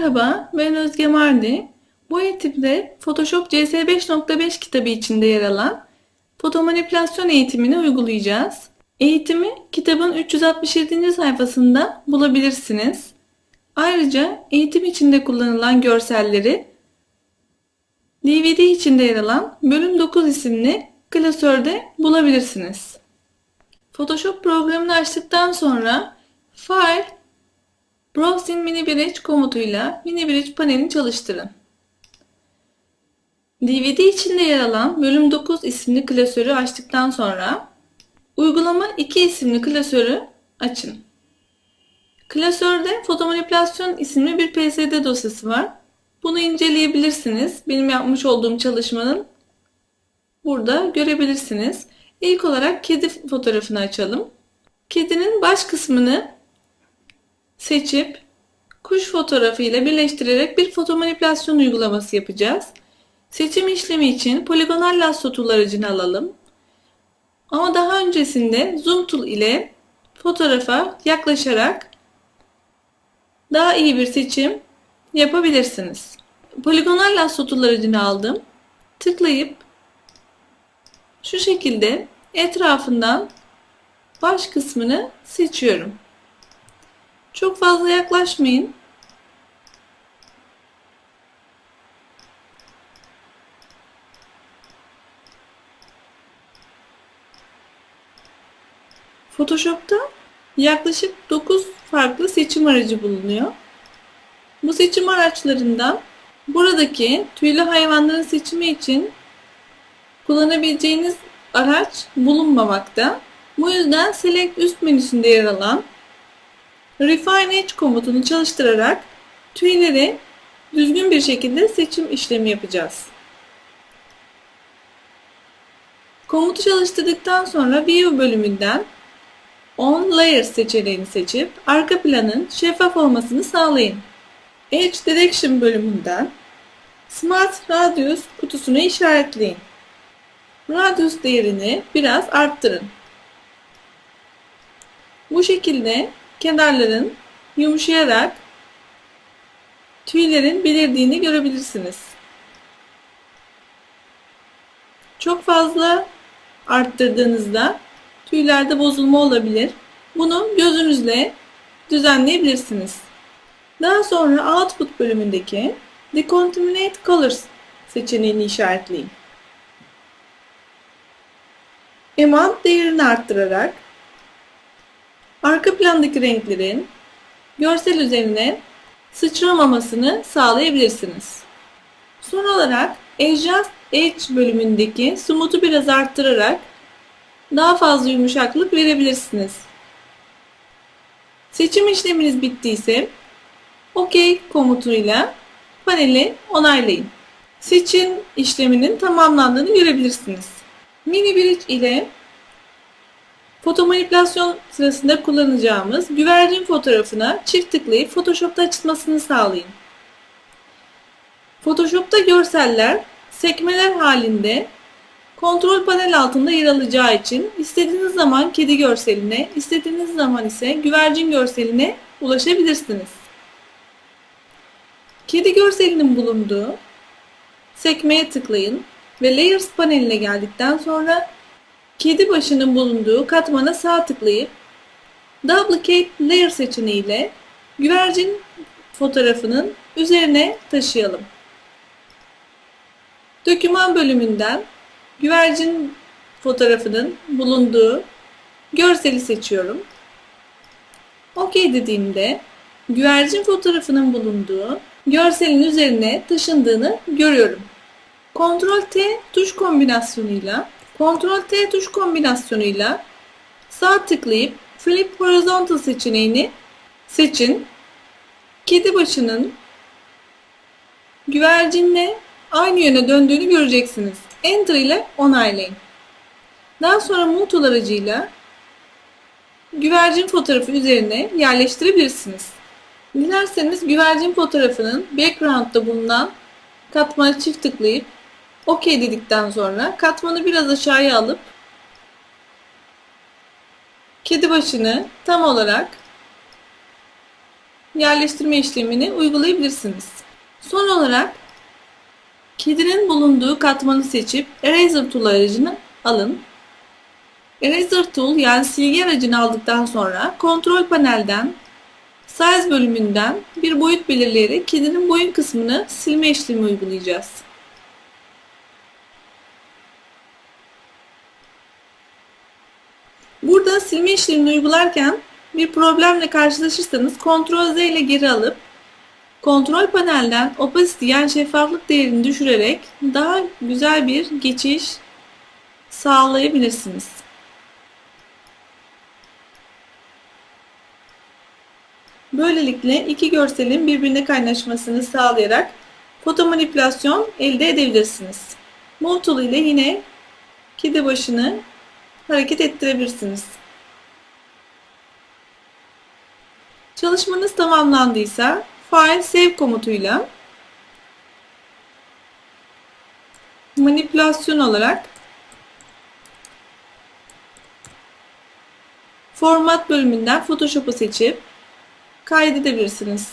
Merhaba, ben Özge Mardi. Bu eğitimde Photoshop CS5.5 kitabı içinde yer alan fotomanipülasyon eğitimini uygulayacağız. Eğitimi kitabın 367. sayfasında bulabilirsiniz. Ayrıca eğitim içinde kullanılan görselleri DVD içinde yer alan Bölüm 9 isimli klasörde bulabilirsiniz. Photoshop programını açtıktan sonra File Browse in Mini Bridge komutuyla Mini Bridge panelini çalıştırın. DVD içinde yer alan Bölüm 9 isimli klasörü açtıktan sonra Uygulama 2 isimli klasörü açın. Klasörde fotomanipülasyon isimli bir PSD dosyası var. Bunu inceleyebilirsiniz. Benim yapmış olduğum çalışmanın burada görebilirsiniz. İlk olarak kedi fotoğrafını açalım. Kedinin baş kısmını seçip kuş fotoğrafı ile birleştirerek bir fotomanipülasyon uygulaması yapacağız. Seçim işlemi için poligonal lasso tool alalım. Ama daha öncesinde zoom tool ile fotoğrafa yaklaşarak daha iyi bir seçim yapabilirsiniz. Poligonal lasso tool aldım. Tıklayıp şu şekilde etrafından baş kısmını seçiyorum. Çok fazla yaklaşmayın. Photoshop'ta yaklaşık 9 farklı seçim aracı bulunuyor. Bu seçim araçlarından buradaki tüylü hayvanların seçimi için kullanabileceğiniz araç bulunmamakta. Bu yüzden Select üst menüsünde yer alan Refine Edge komutunu çalıştırarak tüyleri düzgün bir şekilde seçim işlemi yapacağız. Komutu çalıştırdıktan sonra View bölümünden On Layers seçeneğini seçip arka planın şeffaf olmasını sağlayın. Edge Direction bölümünden Smart Radius kutusunu işaretleyin. Radius değerini biraz arttırın. Bu şekilde kenarların yumuşayarak tüylerin belirdiğini görebilirsiniz. Çok fazla arttırdığınızda tüylerde bozulma olabilir. Bunu gözünüzle düzenleyebilirsiniz. Daha sonra Output bölümündeki Decontaminate Colors seçeneğini işaretleyin. Amount değerini arttırarak arka plandaki renklerin görsel üzerine sıçramamasını sağlayabilirsiniz. Son olarak Adjust Edge bölümündeki Smooth'u biraz arttırarak daha fazla yumuşaklık verebilirsiniz. Seçim işleminiz bittiyse OK komutuyla paneli onaylayın. Seçim işleminin tamamlandığını görebilirsiniz. Mini Bridge ile Fotomanipülasyon sırasında kullanacağımız güvercin fotoğrafına çift tıklayıp Photoshop'ta açılmasını sağlayın. Photoshop'ta görseller sekmeler halinde kontrol panel altında yer alacağı için istediğiniz zaman kedi görseline, istediğiniz zaman ise güvercin görseline ulaşabilirsiniz. Kedi görselinin bulunduğu sekmeye tıklayın ve Layers paneline geldikten sonra kedi başının bulunduğu katmana sağ tıklayıp Duplicate Layer seçeneğiyle güvercin fotoğrafının üzerine taşıyalım. Döküman bölümünden güvercin fotoğrafının bulunduğu görseli seçiyorum. OK dediğimde güvercin fotoğrafının bulunduğu görselin üzerine taşındığını görüyorum. Ctrl T tuş kombinasyonuyla Ctrl T tuş kombinasyonuyla sağ tıklayıp Flip Horizontal seçeneğini seçin. Kedi başının güvercinle aynı yöne döndüğünü göreceksiniz. Enter ile onaylayın. Daha sonra Move aracıyla güvercin fotoğrafı üzerine yerleştirebilirsiniz. Dilerseniz güvercin fotoğrafının background'da bulunan katmana çift tıklayıp OK dedikten sonra katmanı biraz aşağıya alıp kedi başını tam olarak yerleştirme işlemini uygulayabilirsiniz. Son olarak kedinin bulunduğu katmanı seçip Eraser Tool aracını alın. Eraser Tool yani silgi aracını aldıktan sonra kontrol panelden Size bölümünden bir boyut belirleyerek kedinin boyun kısmını silme işlemi uygulayacağız. Burada silme işlemini uygularken bir problemle karşılaşırsanız Ctrl Z ile geri alıp kontrol panelden opacity yani şeffaflık değerini düşürerek daha güzel bir geçiş sağlayabilirsiniz. Böylelikle iki görselin birbirine kaynaşmasını sağlayarak foto manipülasyon elde edebilirsiniz. Move Tool ile yine kedi başını hareket ettirebilirsiniz. Çalışmanız tamamlandıysa File Save komutuyla manipülasyon olarak Format bölümünden Photoshop'u seçip kaydedebilirsiniz.